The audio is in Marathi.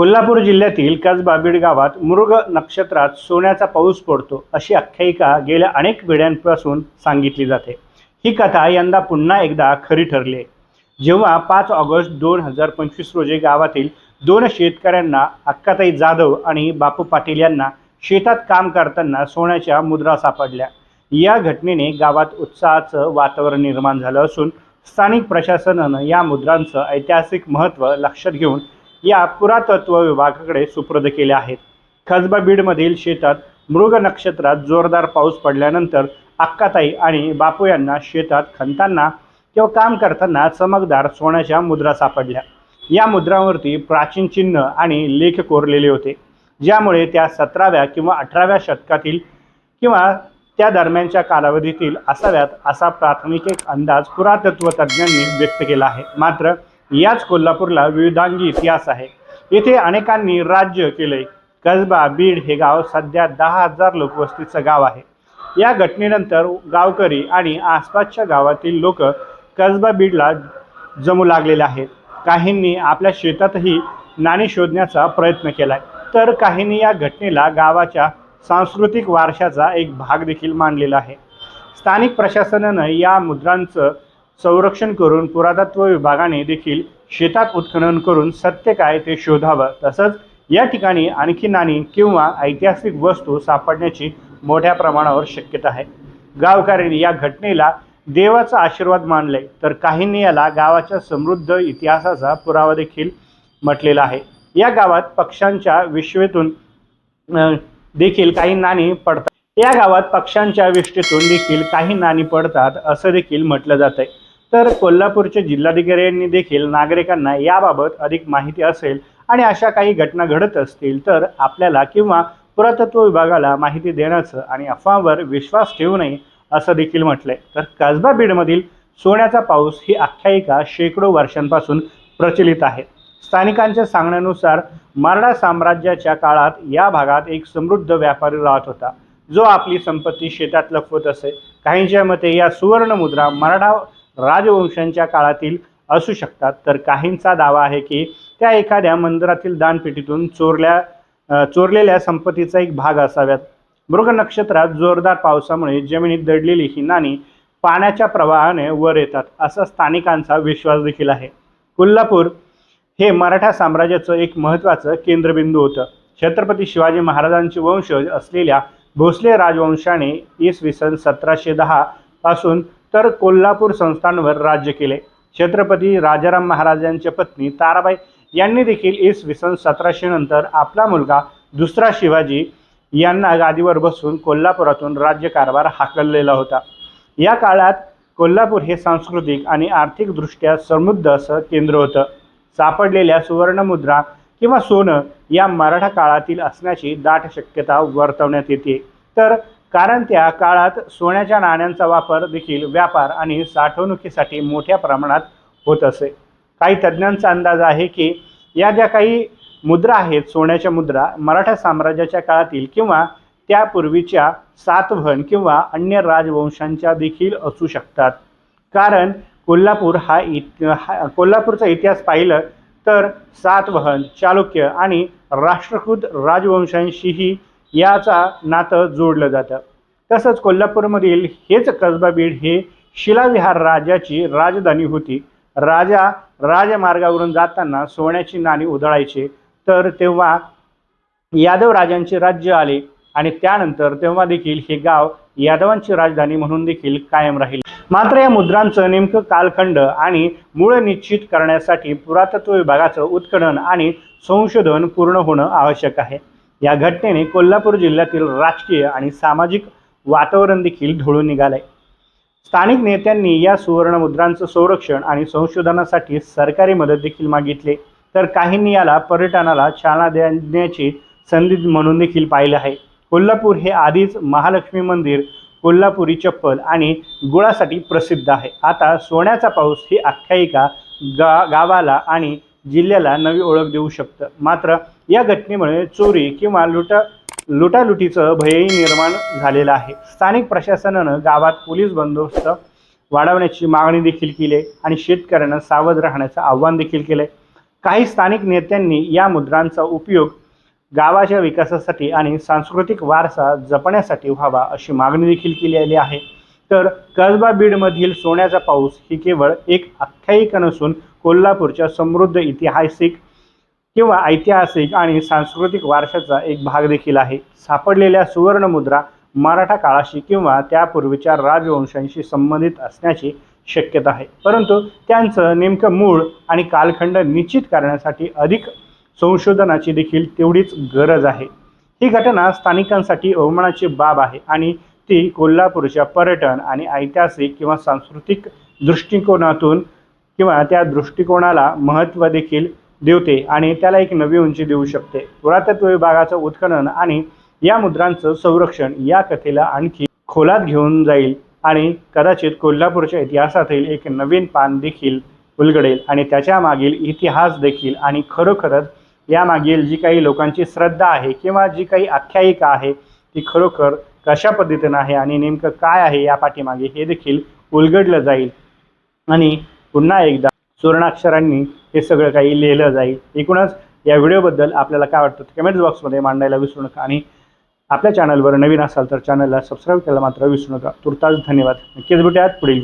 कोल्हापूर जिल्ह्यातील कसबा बीड गावात मृग नक्षत्रात सोन्याचा पाऊस पडतो अशी आख्यायिका गेल्या अनेक पिढ्यांपासून सांगितली जाते. ही कथा यंदा पुन्हा एकदा खरी ठरली आहे. जेव्हा पाच ऑगस्ट दोन हजार पंचवीस रोजी गावातील दोन शेतकऱ्यांना अक्काताई जाधव आणि बापू पाटील यांना शेतात काम करताना सोन्याच्या मुद्रा सापडल्या. या घटनेने गावात उत्साहाचं वातावरण निर्माण झालं असून स्थानिक प्रशासनानं या मुद्रांचं ऐतिहासिक महत्त्व लक्षात घेऊन या पुरातत्व विभागाकडे सुपूर्द केले आहेत. कसबा बीडमधील शेतात मृग नक्षत्रात जोरदार पाऊस पडल्यानंतर अक्काताई आणि बापू यांना शेतात खणताना किंवा काम करताना चमकदार सोन्याच्या मुद्रा सापडल्या. या मुद्रांवरती प्राचीन चिन्ह आणि लेख कोरलेले होते. ज्यामुळे त्या सतराव्या किंवा अठराव्या शतकातील किंवा त्या दरम्यानच्या कालावधीतील असाव्यात असा प्राथमिक एक अंदाज पुरातत्व तज्ज्ञांनी व्यक्त केला आहे. मात्र याच कोल्हापूरला विविधांगी इतिहास आहे. येथे अनेकांनी राज्य केले कसबा बीड हे गाव सध्या दहा हजार लोकवस्तीचं गाव आहे. या घटनेनंतर गावकरी आणि आसपासच्या गावातील लोक कसबा बीडला जमू लागलेले आहेत. काहींनी आपल्या शेतातही नाणी शोधण्याचा प्रयत्न केलाय. तर काहींनी या घटनेला गावाच्या सांस्कृतिक वारशाचा एक भाग देखील मानलेला आहे. स्थानिक प्रशासनानं या मुद्रांचं संरक्षण करून पुरातत्व विभागाने देखील शेतात उत्खनन करून सत्य काय ते शोधावं. तसंच या ठिकाणी आणखी नाणी किंवा ऐतिहासिक वस्तू सापडण्याची मोठ्या प्रमाणावर शक्यता आहे. गावकऱ्यांनी या घटनेला देवाचा आशीर्वाद मानले तर काहींनी याला गावाच्या समृद्ध इतिहासाचा पुरावा देखील म्हटलेला आहे. या गावात पक्ष्यांच्या विश्वेतून देखील काही नाणी पडतात. या गावात पक्ष्यांच्या विष्ठेतून देखील काही नाणी पडतात असं देखील म्हटलं जात आहे तर कोल्हापूरचे जिल्हाधिकाऱ्यांनी देखील नागरिकांना याबाबत अधिक माहिती असेल आणि अशा काही घटना घडत असतील तर आपल्याला किंवा पुरातत्व विभागाला माहिती देण्याचं आणि अफवांवर विश्वास ठेवू नये असं देखील म्हटलंय. तर कसबा बीडमधील सोन्याचा पाऊस ही आख्यायिका शेकडो वर्षांपासून प्रचलित आहे. स्थानिकांच्या सांगण्यानुसार मराठा साम्राज्याच्या काळात या भागात एक समृद्ध व्यापारी राहत होता जो आपली संपत्ती शेतात लपवत असे. काहींच्या मते या सुवर्ण मुद्रा मराठा राजवंशांच्या काळातील असू शकतात. तर काहींचा दावा आहे की त्या एखाद्या मंदिरातील दानपेटीतून चोरल्या चोरलेल्या संपत्तीचा एक भाग असाव्यात. मृग नक्षत्रात जोरदार पावसामुळे जमिनीत दडलेली ही नाणी पाण्याच्या प्रवाहाने वर येतात असा स्थानिकांचा विश्वास देखील आहे. कोल्हापूर हे मराठा साम्राज्याचं एक महत्त्वाचं केंद्रबिंदू होतं. छत्रपती शिवाजी महाराजांचे वंशज असलेल्या भोसले राजवंशाने इसवी सन सतराशे दहा पासून तर कोल्हापूर संस्थांवर राज्य केले. छत्रपती राजाराम महाराजांच्या पत्नी ताराबाई यांनी देखील इसवी सन सतराशे नंतर आपला मुलगा दुसरा शिवाजी यांना गादीवर बसून कोल्हापुरातून राज्यकारभार हाकललेला होता. या काळात कोल्हापूर हे सांस्कृतिक आणि आर्थिकदृष्ट्या समृद्ध असं केंद्र होतं. सापडलेल्या सुवर्णमुद्रा किंवा सोनं या मराठा काळातील असण्याची दाट शक्यता वर्तवण्यात येते. तर कारण त्या काळात सोन्याच्या नाण्यांचा वापर देखील व्यापार आणि साठवणुकीसाठी मोठ्या प्रमाणात होत असे. काही तज्ज्ञांचा अंदाज आहे की या ज्या काही मुद्रा आहेत सोन्याच्या मुद्रा मराठा साम्राज्याच्या काळातील किंवा त्यापूर्वीच्या सातवहन किंवा अन्य राजवंशांच्या देखील असू शकतात. कारण कोल्हापूर हा इत हा कोल्हापूरचा इतिहास पाहिलं तर सातवहन चालुक्य आणि राष्ट्रकृत राजवंशांशीही याचा नातं जोडलं जातं. तसंच कोल्हापूरमधील हेच कसबा बीड हे शिलाविहार राजाची राजधानी होती. राजा राजमार्गावरून जाताना सोन्याची नाणी उधळायचे. तर तेव्हा यादव राजांचे राज्य आले आणि त्यानंतर तेव्हा देखील हे गाव यादवांची राजधानी म्हणून देखील कायम राहील. मात्र या मुद्रांचं नेमकं कालखंड आणि मूळ निश्चित करण्यासाठी पुरातत्व विभागाचं उत्खनन आणि संशोधन पूर्ण होणं आवश्यक आहे. या घटनेने कोल्हापूर जिल्ह्यातील राजकीय आणि सामाजिक वातावरण देखील ढळून निघालंय. स्थानिक नेत्यांनी या सुवर्णमुद्रांचं संरक्षण आणि संशोधनासाठी सरकारी मदत देखील मागितली. तर काहींनी याला पर्यटनाला चालना देण्याची संधी म्हणून देखील पाहिलं आहे. कोल्हापूर हे आधीच महालक्ष्मी मंदिर कोल्हापुरी चप्पल आणि गुळासाठी प्रसिद्ध आहे. आता सोन्याचा पाऊस ही आख्यायिका गा गावाला आणि जिल्ह्याला नवी ओळख देऊ शकतं. मात्र या घटनेमुळे चोरी किंवा लुटा लुटालुटीचं भयही निर्माण झालेलं आहे. स्थानिक प्रशासनानं गावात पोलीस बंदोबस्त वाढवण्याची मागणी देखील केली आहे आणि शेतकऱ्यांना सावध राहण्याचं आव्हान देखील केलं आहे काही स्थानिक नेत्यांनी या मुद्रांचा उपयोग गावाच्या विकासासाठी आणि सांस्कृतिक वारसा जपण्यासाठी व्हावा अशी मागणी देखील केलेली आहे. तर कसबा बीडमधील सोन्याचा पाऊस ही केवळ एक आख्यायिका नसून कोल्हापूरच्या समृद्ध ऐतिहासिक किंवा ऐतिहासिक आणि सांस्कृतिक वारशाचा एक भाग देखील आहे. सापडलेल्या सुवर्णमुद्रा मराठा काळाशी किंवा त्यापूर्वीच्या राजवंशांशी संबंधित असण्याची शक्यता आहे. परंतु त्यांचं नेमकं मूळ आणि कालखंड निश्चित करण्यासाठी अधिक संशोधनाची देखील तेवढीच गरज आहे. ही घटना स्थानिकांसाठी अवमानाची बाब आहे आणि ती कोल्हापूरच्या पर्यटन आणि ऐतिहासिक किंवा सांस्कृतिक दृष्टिकोनातून किंवा त्या दृष्टिकोनाला महत्त्व देखील देवते आणि त्याला एक नवी उंची देऊ शकते. पुरातत्व विभागाचं उत्खनन आणि या मुद्रांचं संरक्षण या कथेला आणखी खोलात घेऊन जाईल आणि कदाचित कोल्हापूरच्या इतिहासातील एक नवीन पान देखील उलगडेल आणि त्याच्या मागील इतिहास देखील आणि खरोखरच यामागील जी काही लोकांची श्रद्धा आहे किंवा जी काही आख्यायिका आहे ती खरोखर कशा पद्धतीनं आहे आणि नेमकं काय आहे या पाठीमागे हे देखील उलगडलं जाईल. आणि पुन्हा एकदा सुवर्णाक्षरांनी हे सगळं काही लिहिलं जाईल. एकूणच या व्हिडिओबद्दल आपल्याला काय वाटतं कमेंट्स बॉक्समध्ये मांडायला विसरू नका आणि आपल्या चॅनलवर नवीन असाल तर चॅनलला सबस्क्राईब करायला मात्र विसरू नका. तुर्तास धन्यवाद. नक्कीच भेटूयात पुढील